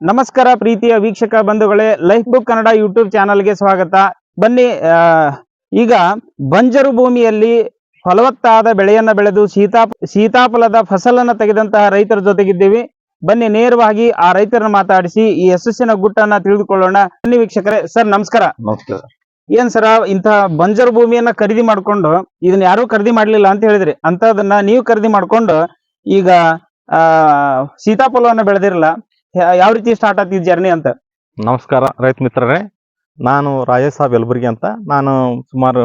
ನಮಸ್ಕಾರ ಪ್ರೀತಿಯ ವೀಕ್ಷಕ ಬಂಧುಗಳೇ ಲೈಫ್ ಬುಕ್ ಕನ್ನಡ ಯೂಟ್ಯೂಬ್ ಚಾನಲ್ಗೆ ಸ್ವಾಗತ. ಬನ್ನಿ ಆ, ಈಗ ಬಂಜರು ಭೂಮಿಯಲ್ಲಿ ಫಲವತ್ತಾದ ಬೆಳೆಯನ್ನ ಬೆಳೆದು ಸೀತಾ ಸೀತಾಫಲದ ಫಸಲನ್ನ ತೆಗೆದಂತಹ ರೈತರ ಜೊತೆಗಿದ್ದೀವಿ. ಬನ್ನಿ ನೇರವಾಗಿ ಆ ರೈತರನ್ನ ಮಾತಾಡಿಸಿ ಈ ಯಶಸ್ಸಿನ ಗುಟ್ಟನ್ನ ತಿಳಿದುಕೊಳ್ಳೋಣ. ಬನ್ನಿ ವೀಕ್ಷಕರೇ ಸರ್ ನಮಸ್ಕಾರ. ನಮಸ್ಕಾರ. ಏನ್ ಸರ ಇಂತಹ ಬಂಜರು ಭೂಮಿಯನ್ನ ಖರೀದಿ ಮಾಡ್ಕೊಂಡು ಇದನ್ನ ಯಾರು ಖರೀದಿ ಮಾಡ್ಲಿಲ್ಲ ಅಂತ ಹೇಳಿದ್ರಿ. ಅಂತದನ್ನ ನೀವು ಖರೀದಿ ಮಾಡ್ಕೊಂಡು ಈಗ ಆ ಸೀತಾಫಲವನ್ನ ಬೆಳೆದಿರಲ್ಲ ಯಾವ ರೀತಿ ಸ್ಟಾರ್ಟ್ ಆಗ್ತಿದ್ ಜರ್ನಿ ಅಂತ? ನಮಸ್ಕಾರ, ರೈತ ಮಿತ್ರರೇ. ನಾನು ರಾಜೇಶ್ ಸಾಬ್ ಯಲಬುರ್ಗಿ ಅಂತ. ನಾನು ಸುಮಾರು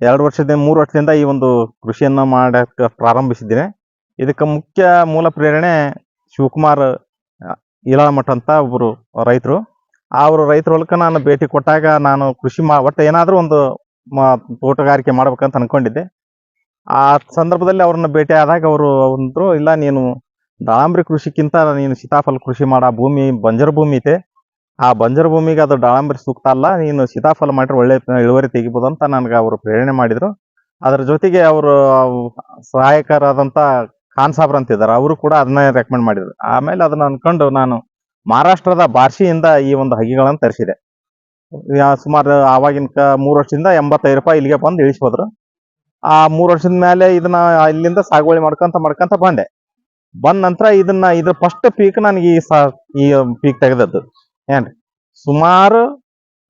ಎರಡು ವರ್ಷದಿಂದ, ಮೂರು ವರ್ಷದಿಂದ ಈ ಒಂದು ಕೃಷಿಯನ್ನು ಮಾಡಕ್ಕೆ ಪ್ರಾರಂಭಿಸಿದ್ದೇನೆ. ಇದಕ್ಕೆ ಮುಖ್ಯ ಮೂಲ ಪ್ರೇರಣೆ ಶಿವಕುಮಾರ್ ಇಲಾಮಠ ಅಂತ ಒಬ್ಬರು ರೈತರು. ಅವರು ರೈತರ ಹೊಲಕ್ಕೆ ನಾನು ಭೇಟಿ ಕೊಟ್ಟಾಗ ನಾನು ಕೃಷಿ ಮಾ ಒಟ್ಟು ಏನಾದರೂ ಒಂದು ತೋಟಗಾರಿಕೆ ಮಾಡ್ಬೇಕಂತ ಅನ್ಕೊಂಡಿದ್ದೆ. ಆ ಸಂದರ್ಭದಲ್ಲಿ ಅವ್ರನ್ನ ಭೇಟಿ ಆದಾಗ ಅವರು ಅಂದರು, ಇಲ್ಲ, ನೀನು ದಾಳಂಬ್ರಿ ಕೃಷಿಕ್ಕಿಂತ ನೀನು ಸೀತಾಫಲ ಕೃಷಿ ಮಾಡೋ ಭೂಮಿ ಬಂಜರು ಭೂಮಿ ಐತೆ. ಆ ಬಂಜರ್ ಭೂಮಿಗೆ ಅದು ದಾಳಂಬ್ರಿ ಸೂಕ್ತ ಅಲ್ಲ, ನೀನು ಸೀತಾಫಲ ಮಾಡಿದ್ರೆ ಒಳ್ಳೆ ಇಳುವರಿ ತೆಗಿಬೋದು ಅಂತ ನನಗೆ ಅವರು ಪ್ರೇರಣೆ ಮಾಡಿದ್ರು. ಅದರ ಜೊತೆಗೆ ಅವರು ಸಹಾಯಕರಾದಂಥ ಖಾನ್ ಅಂತ ಇದ್ದಾರೆ, ಅವರು ಕೂಡ ಅದನ್ನೇ ರೆಕಮೆಂಡ್ ಮಾಡಿದ್ರು. ಆಮೇಲೆ ಅದನ್ನ ಅನ್ಕೊಂಡು ನಾನು ಮಹಾರಾಷ್ಟ್ರದ ಬಾರ್ಶಿಯಿಂದ ಈ ಒಂದು ಹಗಿಗಳನ್ನು ತರಿಸಿದೆ. ಸುಮಾರು ಆವಾಗಿನ ಕ ಮೂರು ವರ್ಷದಿಂದ ಎಂಬತ್ತೈದು ರೂಪಾಯಿ ಇಲ್ಲಿಗೆ ಬಂದು ಇಳಿಸ್ಬೋದ್ರು. ಆ ಮೂರು ವರ್ಷದ ಮೇಲೆ ಇದನ್ನ ಇಲ್ಲಿಂದ ಸಾಗುವಳಿ ಮಾಡ್ಕೊಂತ ಮಾಡ್ಕೊಂತ ಬಂದೆ. ಬಂದ ನಂತರ ಇದನ್ನ ಇದ್ರ ಫಸ್ಟ್ ಪೀಕ್ ನನಗೆ ಈ ಸಾ, ಈ ಪೀಕ್ ತೆಗೆದದ್ದು. ಏನ್ರಿ ಸುಮಾರು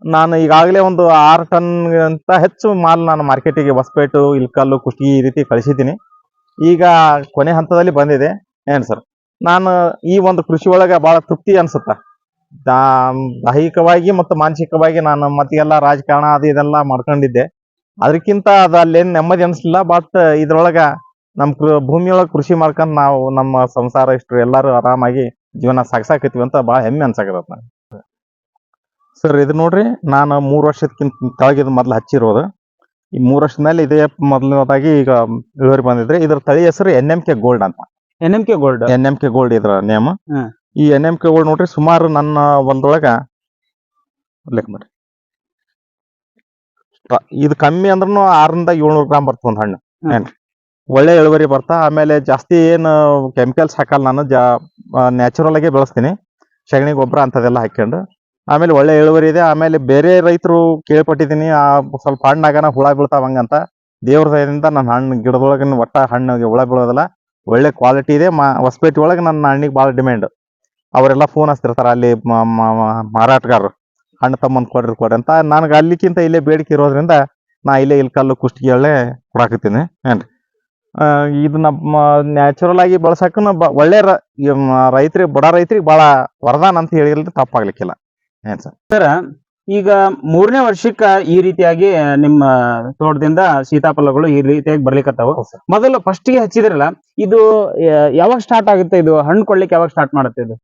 ನಾನು ಈಗಾಗಲೇ ಒಂದು ಆರು ಟನ್ ಅಂತ ಹೆಚ್ಚು ಮಾಲ್ ನಾನು ಮಾರ್ಕೆಟಿಗೆ ಹೊಸಪೇಟು ಇಲ್ಕಲ್ಲು ಕುಷ್ಟಗಿ ಈ ರೀತಿ ಕಳಿಸಿದ್ದೀನಿ. ಈಗ ಕೊನೆ ಹಂತದಲ್ಲಿ ಬಂದಿದೆ. ಏನ್ ಸರ್? ನಾನು ಈ ಒಂದು ಕೃಷಿ ಒಳಗೆ ಬಹಳ ತೃಪ್ತಿ ಅನ್ಸುತ್ತ? ದೈಹಿಕವಾಗಿ ಮತ್ತು ಮಾನಸಿಕವಾಗಿ ನಾನು ಮತ್ತೆಲ್ಲ ರಾಜಕಾರಣ ಅದು ಇದೆಲ್ಲ ಮಾಡ್ಕೊಂಡಿದ್ದೆ. ಅದಕ್ಕಿಂತ ಅದು ಅಲ್ಲೇನು ನೆಮ್ಮದಿ ಅನಿಸ್ಲಿಲ್ಲ ಬಟ್ ಇದ್ರೊಳಗ ನಮ್ಮ ಭೂಮಿಯೊಳಗ ಕೃಷಿ ಮಾಡ್ಕೊಂಡ್ ನಾವು ನಮ್ಮ ಸಂಸಾರ ಇಷ್ಟು ಎಲ್ಲಾರು ಆರಾಮಾಗಿ ಜೀವನ ಸಾಗ್ಸಾಕತ್ತೀವಿ ಅಂತ ಬಹಳ ಹೆಮ್ಮೆ ಅನ್ಸಾಕತ್ತ ನಂಗೆ. ಸರ್ ಇದು ನೋಡ್ರಿ ನಾನು ಮೂರು ವರ್ಷದಕ್ಕಿಂತ ಕೆಳಗಿದ ಮೊದ್ಲು ಹಚ್ಚಿರೋದು. ಈ ಮೂರು ವರ್ಷದ ಮೇಲೆ ಇದೇ ಮೊದಲನೇದಾಗಿ ಈಗ ಇಳುವರಿ ಬಂದಿದ್ರೆ ಇದ್ರ ತಳಿ ಹೆಸರು ಎನ್ ಎಂ ಕೆ ಗೋಲ್ಡ್ ಅಂತ. N M K gold? N M K gold ಇದ್ರ ನೇಮ್. ಈ ಎನ್ ಎಂ ಕೆ ಗೋಲ್ಡ್ ನೋಡ್ರಿ ಸುಮಾರು ನನ್ನ ಒಂದೊಳಗ ಲೆಕ್ಕ ಮಾಡಿ ಇದು ಕಮ್ಮಿ ಅಂದ್ರೂ ಆರರಿಂದ ಏಳ್ನೂರು ಗ್ರಾಮ್ ಬರ್ತದೆ ಒಂದು ಹಣ್ಣು. ಏನ್ರಿ? ಒಳ್ಳೆ ಇಳುವರಿ ಬರ್ತಾ ಆಮೇಲೆ ಜಾಸ್ತಿ ಏನು ಕೆಮಿಕಲ್ಸ್ ಹಾಕಲ್ಲ ನಾನು ಜಾ ನ್ಯಾಚುರಲ್ ಆಗಿ ಬೆಳೆಸ್ತೀನಿ. ಸಗಣಿ ಗೊಬ್ಬರ ಅಂತದೆಲ್ಲ ಹಾಕ್ಕೊಂಡು ಆಮೇಲೆ ಒಳ್ಳೆ ಇಳುವರಿ ಇದೆ. ಆಮೇಲೆ ಬೇರೆ ರೈತರು ಕೇಳ್ಪಟ್ಟಿದ್ದೀನಿ ಆ ಸ್ವಲ್ಪ ಹಣ್ಣಾಗನ ಹುಳ ಬೀಳ್ತಾವ ಹಂಗಂತ ದೇವ್ರ ದಯದಿಂದ ನನ್ನ ಹಣ್ಣು ಗಿಡದೊಳಗೆ ಒಟ್ಟ ಹಣ್ಣಿಗೆ ಹುಳ ಬೀಳೋದಿಲ್ಲ. ಒಳ್ಳೆ ಕ್ವಾಲಿಟಿ ಇದೆ. ಮಾ ಹೊಸಪೇಟೆ ಒಳಗೆ ನನ್ನ ಹಣ್ಣಿಗೆ ಭಾಳ ಡಿಮ್ಯಾಂಡ್ ಅವರೆಲ್ಲ ಫೋನ್ ಹಚ್ತಿರ್ತಾರೆ ಅಲ್ಲಿ ಮಾರಾಟಗಾರರು. ಹಣ್ಣು ತಮ್ಮಂದು ಕೊಡ್ರಿ ಕೊಡ್ರಿ ಅಂತ. ನನಗೆ ಅಲ್ಲಿಕ್ಕಿಂತ ಇಲ್ಲೇ ಬೇಡಿಕೆ ಇರೋದ್ರಿಂದ ನಾ ಇಲ್ಲೇ ಇಲ್ಕಲ್ಲು ಒಳ್ಳೆ ಕೊಡಾಕತ್ತೀನಿ. ಏನ್ರಿ? ಆ, ಇದು ನಮ್ಮ ನ್ಯಾಚುರಲ್ ಆಗಿ ಬಳಸಕ್ಕೂ ಬ ಒಳ್ಳೆ ರೈತರಿಗೆ ಬಡ ರೈತರಿಗೆ ಬಹಳ ವರದಾನ ಅಂತ ಹೇಳಿದ್ರೆ ತಪ್ಪಾಗ್ಲಿಕ್ಕಿಲ್ಲ. ಏನ್ ಸರ್? ಈಗ ಮೂರನೇ ವರ್ಷಕ್ಕ ಈ ರೀತಿಯಾಗಿ ನಿಮ್ಮ ತೋಟದಿಂದ ಸೀತಾಫಲಗಳು ಈ ರೀತಿಯಾಗಿ ಬರ್ಲಿಕ್ಕತ್ತಾವ ಮೊದಲು ಫಸ್ಟ್ಗೆ ಹಚ್ಚಿದ್ರಲ್ಲ ಇದು ಯಾವಾಗ ಸ್ಟಾರ್ಟ್ ಆಗುತ್ತೆ ಇದು? ಹಣ್ಣು ಕೊಡ್ಲಿಕ್ಕೆ ಯಾವಾಗ ಸ್ಟಾರ್ಟ್ ಮಾಡುತ್ತೆ ಇದು?